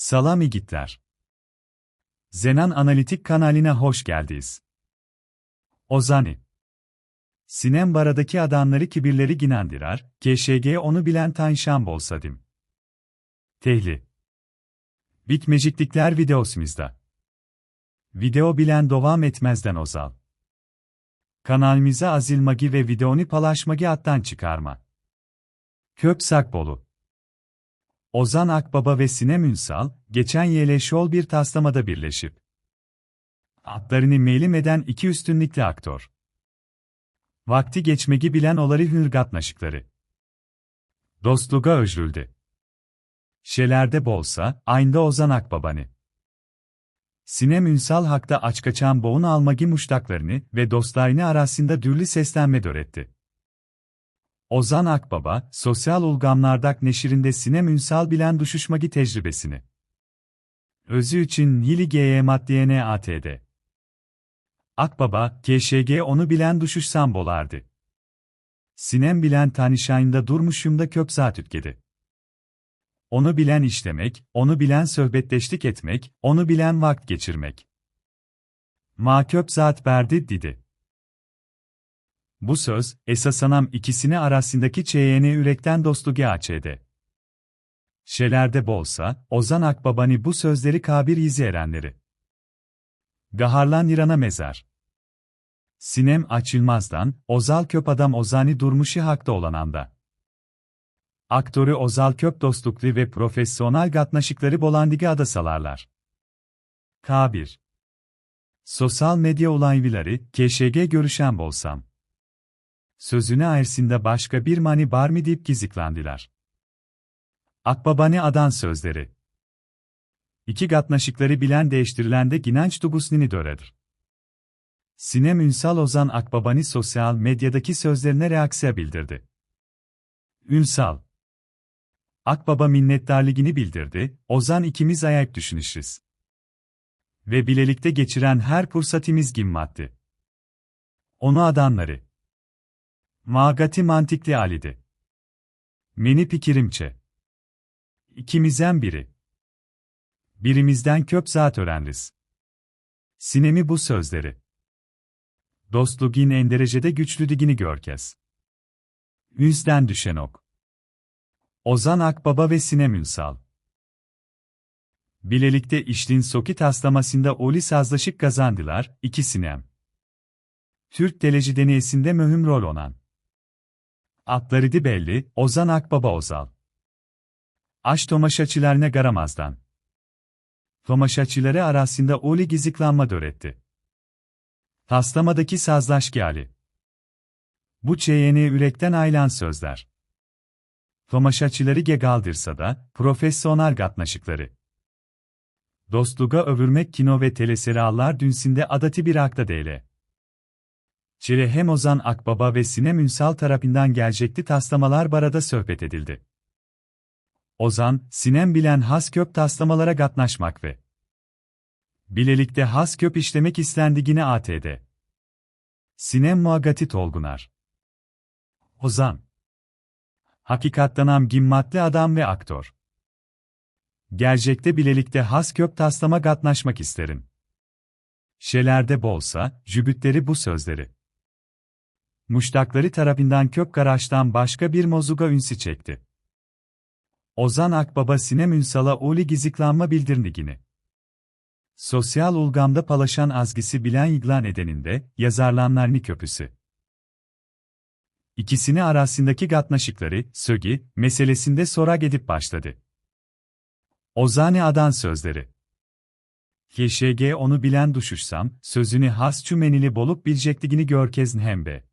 Salam igitler. Zenan Analitik kanalına hoş geldiniz. Ozani. Sinem baradaki adamları kibirleri ginandirar, KŞG onu bilen tanşan bolsadim. Tehli. Bitmeciklikler videosumuzda. Video bilen devam etmezden ozal. Kanalimize azilmagi ve videonu paylaşmagi attan çıkarma. Köp Sakbolu. Ozan Akbaba ve Sinem Ünsal, geçen yele şol bir taslamada birleşip atlarını meylim eden iki üstünlükli aktör. Vakti geçmegi bilen oları hürgatnaşıkları. Dostluğa özrüldü. Şelerde bolsa, aynda Ozan Akbabani. Sinem Ünsal hakta aç kaçan boğun almagi muştaklarını ve dostlarını arasında dürlü seslenme döretti. Ozan Akbaba, sosyal ulgamlardak neşirinde Sinem Ünsal bilen duşuşmagi tecrübesini. Özü için Hili G'ye maddiyene ATD. Akbaba, KŞG onu bilen duşuşsam bolardı. Sinem bilen tanışayında durmuşumda kök zatütkedi. Onu bilen işlemek, onu bilen sohbetleştik etmek, onu bilen vakt geçirmek. Ma köp zat berdi didi. Bu söz, esasanam ikisini arasındaki çeyeni ürekten dostluğu açede. Şelerde bolsa, Ozan Akbabani bu sözleri kabir izi erenleri. Gaharlan İran'a mezar. Sinem açılmazdan, Ozal Köp adam Ozani Durmuşi hakta olan anda. Aktörü Ozal Köp dostluklu ve profesyonel gatnaşıkları Bolandigi ada salarlar. K1 Sosyal medya olayları, KŞG görüşen bolsam sözüne ersinde başka bir mani bar mı deyip giziklandılar. Akbabani adan sözleri. İki gatnaşıkları bilen değiştirilen de ginanç döredir. Sinem Ünsal Ozan Akbabani sosyal medyadaki sözlerine reaksiya bildirdi. Ünsal. Akbaba minnettarlığını bildirdi, Ozan ikimiz ayak düşünüşüz. Ve bilelikte geçiren her fırsatimiz gimmattı. Onu adanları. Magati mantikli alidi. Meni pikirimçe. İkimizden biri. Birimizden köp zat öğrenriz. Sinemi bu sözleri. Dostluğun en derecede güçlü digini görkez. Ünsden düşen ok. Ozan Akbaba ve Sinem Ünsal. Bilelikte iştin soki taslamasında oli sazlaşık kazandılar, iki sinem. Türk teleci deneyesinde mühim rol onan. Atlarıdı belli, Ozan Akbaba Ozal. Aş tomaşaçılarına garamazdan. Tomaşaçıları arasında oli giziklanma döretti. Taslamadaki sazlaşki hali. Bu çeyeni ürekten aylan sözler. Tomaşaçıları gegaldırsa da, profesyonel gatnaşıkları. Dostluğa övürmek kino ve teleseriallar dünsinde adati bir akta değil. Çile hem Ozan Akbaba ve Sinem Ünsal tarafından gelecekti taslamalar barada sohbet edildi. Ozan, Sinem bilen has köp taslamalara gatnaşmak ve bilelikte has köp işlemek istendigine ATD. Sinem muagati tolgunar. Ozan Hakikattanam gimmatli adam ve aktör. Gerçekte bilelikte has köp taslama gatnaşmak isterim. Şelerde bolsa, jübütleri bu sözleri. Muştakları tarafından kök garaştan başka bir mozuga ünsi çekti. Ozan Akbaba Sinem Ünsal'a oli giziklanma bildirnigini. Sosyal ulgamda palaşan azgisi bilen iglan edeninde, yazarlanlar köpüsü. İkisini arasındaki gatnaşıkları, sögi, meselesinde sora gidip başladı. Ozani adan sözleri. KŞG onu bilen duşuşsam, sözünü has çümenili bolup bilecekligini görkezn hembe.